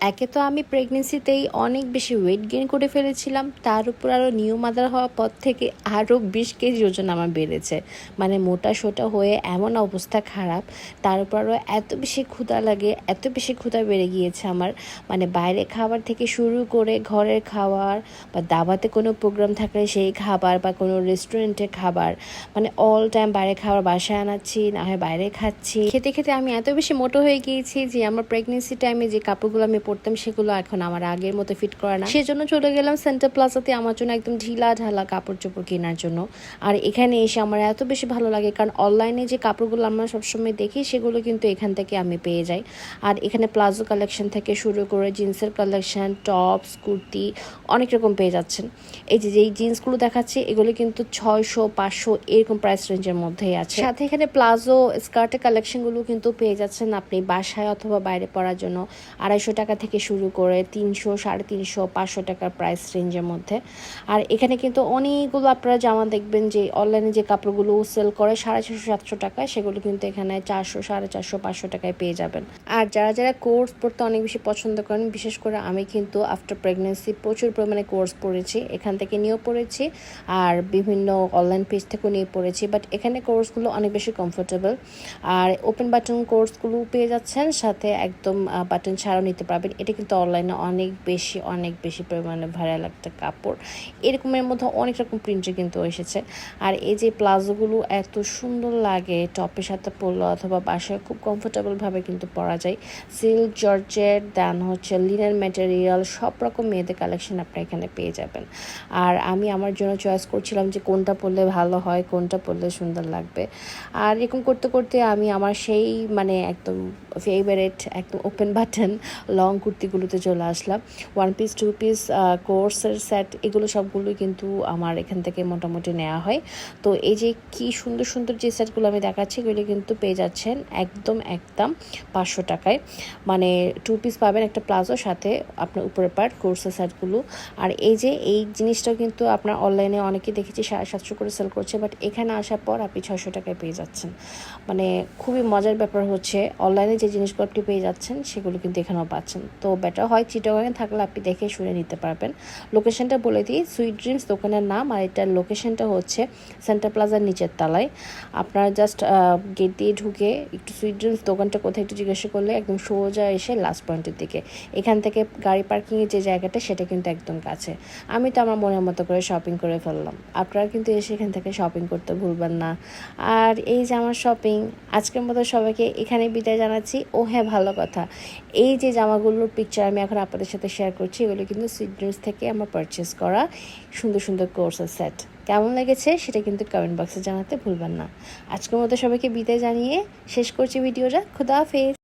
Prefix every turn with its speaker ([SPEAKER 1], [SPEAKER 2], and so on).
[SPEAKER 1] একে তো আমি প্রেগনেন্সিতেই অনেক বেশি ওয়েট গেইন করে ফেলেছিলাম। তার উপর আরও নিউ মাদার হওয়ার পর থেকে আরও বিশ কেজি ওজন আমার বেড়েছে। মানে মোটা সোটা হয়ে এমন অবস্থা খারাপ। তার উপর আরও এত বেশি ক্ষুধা লাগে, এত বেশি ক্ষুধা বেড়ে গিয়েছে আমার। মানে বাইরে খাবার থেকে শুরু করে ঘরের খাবার বা দাবাতে কোনো প্রোগ্রাম থাকলে সেই খাবার বা কোনো রেস্টুরেন্টে খাবার। মানে অল টাইম বাইরে খাবার বাসায় আনাচ্ছি, না হয় বাইরে খাচ্ছি। খেতে খেতে আমি এত বেশি মোটো হয়ে গিয়েছি যে আমার প্রেগনেন্সি টাইমে যে কাপড়গুলো আমি পরতাম সেগুলো এখন আমার আগের মতো ফিট করে না। সেজন্য চলে গেলাম সেন্টার প্লাজাতে আমার জন্য একদম ঢিলা ঢালা কাপড় চোপড় কেনার জন্য। আর এখানে এসে আমার এত বেশি ভালো লাগে, কারণ অনলাইনে যে কাপড়গুলো আমরা সবসময় দেখি, সেগুলো কিন্তু এখান থেকে আমি পেয়ে যাই। আর এখানে প্লাজো কালেকশন থেকে শুরু করে জিন্সের কালেকশন টপস কুর্তি অনেক রকম পেয়ে যাচ্ছেন। এই যে, যেই জিন্সগুলো দেখাচ্ছে, এগুলো কিন্তু ছয়শো, পাঁচশো এরকম প্রাইস রেঞ্জের মধ্যেই আছে। সাথে এখানে প্লাজো স্কার্টের কালেকশনগুলো কিন্তু পেয়ে যাচ্ছেন আপনি বাসায় অথবা বাইরে পরার জন্য। আড়াইশো টাকা থেকে শুরু করে তিনশো, সাড়ে তিনশো, পাঁচশো টাকার প্রাইস রেঞ্জের মধ্যে। আর এখানে কিন্তু অনেকগুলো আপনারা জামা দেখবেন যে অনলাইনে যে কাপড়গুলো সেল করে সাড়ে ছশো সাতশো টাকায়, সেগুলো কিন্তু এখানে চারশো, সাড়ে চারশো, পাঁচশো টাকায় পেয়ে যাবেন। আর যারা যারা কোর্স পড়তে অনেক বেশি পছন্দ করেন, বিশেষ করে আমি কিন্তু আফটার প্রেগনেন্সি প্রচুর পরিমাণে কোর্স পড়েছি, এখান থেকে নিয়েও পড়েছি, আর বিভিন্ন অনলাইন পেজ থেকেও নিয়ে পড়েছি বাট এখানে কোর্সগুলো অনেক বেশি কমফোর্টেবল আর ওপেন বাটন কোর্সগুলো পেয়ে যাচ্ছেন, সাথে একদম বাটন ছাড়াও নিতে পারবেন এটা কিন্তু অনলাইনে অনেক বেশি অনেক বেশি পরিমাণে ভাইরাল একটা কাপড়। এরকমের মধ্যে অনেক রকম প্রিন্টে কিন্তু এসেছে। আর এই যে প্লাজোগুলো এত সুন্দর লাগে, টপের সাথে পরলো অথবা বাসায় খুব কমফোর্টেবলভাবে কিন্তু পরা যায়। সিল্ক জর্জেট দেন হচ্ছে লিনেন ম্যাটেরিয়াল সব রকম মেয়েদের কালেকশন আপনি এখানে পেয়ে যাবেন। আর আমি আমার জন্য চয়েস করছিলাম যে কোনটা পরলে ভালো হয়, কোনটা পরলে সুন্দর লাগবে। আর এরকম করতে করতে আমি আমার সেই মানে একদম ফেভারেট একদম ওপেন বাটন লং কুর্তিগুলোতে চলে আসলাম। ওয়ান পিস টু পিস কোর্সের সেট এগুলো সবগুলোই কিন্তু আমার এখান থেকে মোটামুটি নেওয়া হয়। তো এই যে কি সুন্দর সুন্দর যে সেটগুলো আমি দেখাচ্ছি, এগুলো কিন্তু পেয়ে যাচ্ছেন একদম একদম পাঁচশো টাকায়। মানে টু পিস পাবেন একটা প্লাজো, সাথে আপনার উপরে পার্ট কোর্সের সেটগুলো আর এই যে এই জিনিসটাও কিন্তু আপনার অনলাইনে অনেকে দেখেছি সাতশো করে সেল করছে বাট এখানে আসার পর আপনি ছশো টাকায় পেয়ে যাচ্ছেন। মানে খুবই মজার ব্যাপার হচ্ছে অনলাইনে যে জিনিসগুলো আপনি পেয়ে যাচ্ছেন, সেগুলো কিন্তু এখানেও পাচ্ছেন। তো বেটার হয়। চিটাগাঙে থাকলে আপনি দেখে শুনে নিতে পারবেন। লোকেশনটা বলে দিই সুইট ড্রিমস দোকানের নাম আর এটার লোকেশনটা হচ্ছে সেন্টার প্লাজার নিচের তলায়। আপনারা জাস্ট গেট দিয়ে ঢুকে একটু সুইট ড্রিমস দোকানটা কোথায় একটু জিজ্ঞাসা করলে একদম সোজা এসে লাস্ট পয়েন্টের দিকে। এখান থেকে গাড়ি পার্কিংয়ের যে জায়গাটা, সেটা কিন্তু একদম কাছে। আমি তো আমার মনের মতো করে শপিং করে ফেললাম। আপনারা কিন্তু এসে এখান থেকে শপিং করতে ভুলবেন না। আর এই যে আমার শপিং আজকের মতো সবাইকে এখানে বিদায় জানাচ্ছি। ও হ্যাঁ ভালো কথা। এই যে জামাগুলোর পিকচার আমি এখন আপনাদের সাথে শেয়ার করছি। এগুলো কিন্তু সুইট থেকে আমার পারচেস করা সুন্দর সুন্দর কোর্সের সেট কেমন লেগেছে সেটা কিন্তু কমেন্ট বক্সে জানাতে ভুলবেন না। আজকের মতো সবাইকে বিদায় জানিয়ে শেষ করছি ভিডিওটা। খুদা হাফেজ।